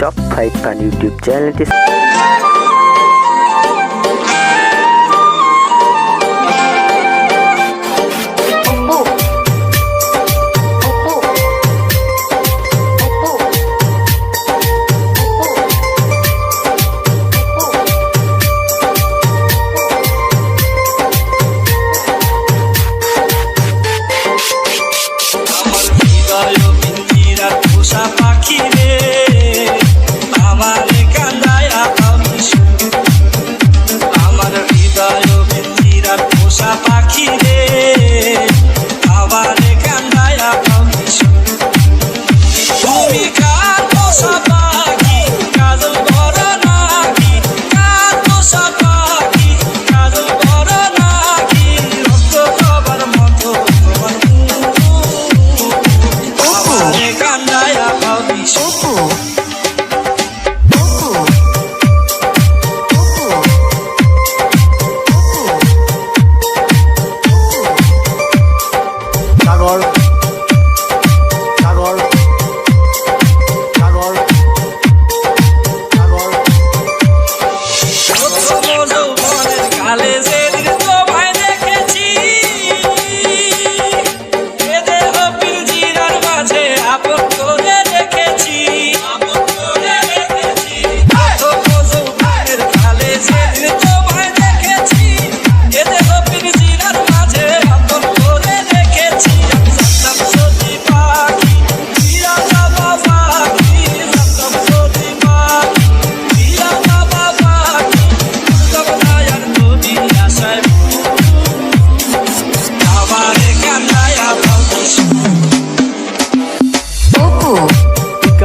top five fun YouTube চ্যানেলটি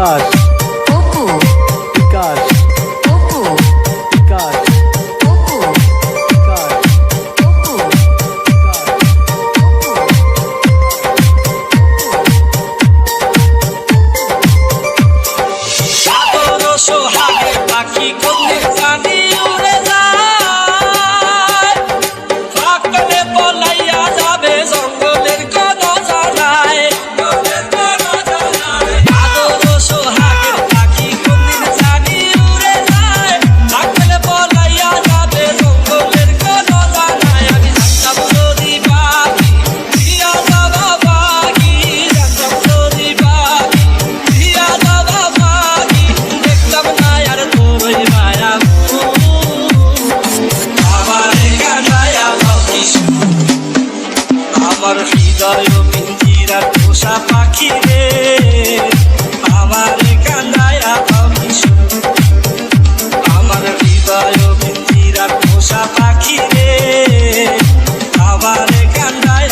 কাজ পাখি রে আমার কান্দায় আমি আমার হৃদয় বিন্দিরা পোষা পাখি রে আমার কান্দায়